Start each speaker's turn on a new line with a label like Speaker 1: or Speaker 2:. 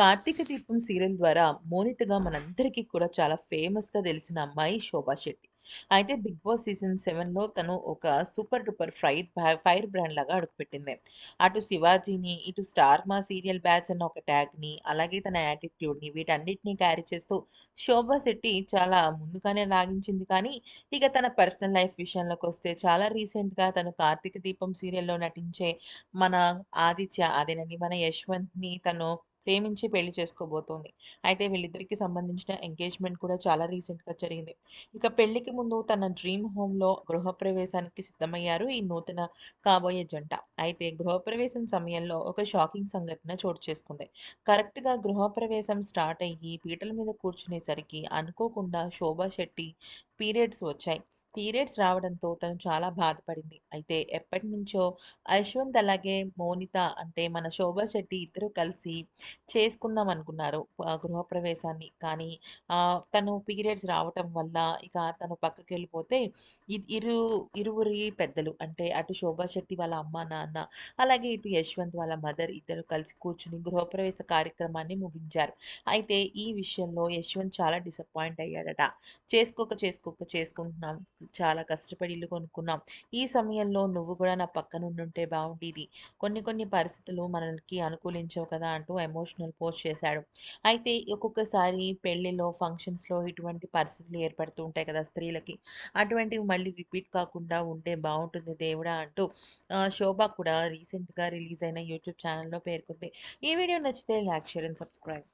Speaker 1: కార్తీక దీపం సీరియల్ ద్వారా మోనితగా మనందరికీ కూడా చాలా ఫేమస్‌గా తెలిసిన అమ్మాయి శోభా శెట్టి. అయితే 'బిగ్ బాస్' సీజన్ సెవెన్లో తను ఒక సూపర్ డూపర్ ఫ్రైడ్ ఫై ఫైర్ బ్రాండ్ లాగా అడుగుపెట్టింది. అటు 'శివాజీని' ఇటు 'స్టార్ మా' సీరియల్ బ్యాచ్ అన్న ఒక ట్యాగ్‌ని, అలాగే తన యాటిట్యూడ్‌ని వీటన్నిటిని క్యారీ చేస్తూ శోభా శెట్టి చాలా ముందుగానే లాగించింది కానీ, ఇక తన పర్సనల్ లైఫ్ విషయంలోకి వస్తే చాలా రీసెంట్‌గా తను 'కార్తీక దీపం' సీరియల్‌లో నటించే మన ఆదిత్య అదేనండి మన యశ్వంత్‌ని తను ప్రేమించి పెళ్ళి చేసుకోబోతోంది. అయితే వీళ్ళిద్దరికి సంబంధించిన ఎంగేజ్‌మెంట్ కూడా చాలా రీసెంట్‌గా జరిగింది. ఇక పెళ్ళికి ముందు తన డ్రీమ్ హోమ్‌లో గృహప్రవేశానికి సిద్ధమయ్యారు ఈ నూతన కాబోయే జంట. అయితే గృహప్రవేశం సమయంలో ఒక షాకింగ్ సంఘటన చోటు చేసుకుంది. కరెక్ట్‌గా గృహప్రవేశం స్టార్ట్ అయ్యి పీటల మీద కూర్చునేసరికి అనుకోకుండా శోభా శెట్టి పీరియడ్స్ వచ్చాయి. పీరియడ్స్ రావడంతో తను చాలా బాధపడింది. అయితే ఎప్పటినుంచో యశ్వంత్ అలాగే మోనిత అంటే మన శోభా శెట్టి ఇద్దరు కలిసి చేసుకుందాం అనుకున్నారు గృహప్రవేశాన్ని. కానీ తను పీరియడ్స్ రావటం వల్ల ఇక తను పక్కకి వెళ్ళిపోతే ఇరు ఇరువురి పెద్దలు అంటే అటు శోభా శెట్టి వాళ్ళ అమ్మ, నాన్న అలాగే ఇటు యశ్వంత్ వాళ్ళ మదర్ ఇద్దరు కలిసి కూర్చుని గృహప్రవేశ కార్యక్రమాన్ని ముగించారు. అయితే ఈ విషయంలో యశ్వంత్ చాలా డిసప్పాయింట్ అయ్యాడట. చేసుకోక చేసుకోక చేసుకుంటున్నాం. చాలా కష్టపడి ఇల్లు కొనుక్కున్నాం. ఈ సమయంలో నువ్వు కూడా నా పక్కన ఉండుంటే బాగుండేది కొన్ని కొన్ని పరిస్థితులు మనకి అనుకూలించవు కదా! అంటూ ఎమోషనల్ పోస్ట్ చేశాడు. అయితే ఒక్కొక్కసారి పెళ్ళిలో, ఫంక్షన్స్‌లో ఇటువంటి పరిస్థితులు ఏర్పడుతూ ఉంటాయి కదా స్త్రీలకి. అటువంటివి మళ్ళీ రిపీట్ కాకుండా ఉంటే బాగుంటుంది దేవుడా! అంటూ శోభ కూడా రీసెంట్‌గా రిలీజ్ అయిన యూట్యూబ్ ఛానల్లో పేర్కొంది. ఈ వీడియో నచ్చితే లైక్, షేర్ అండ్ సబ్స్క్రైబ్.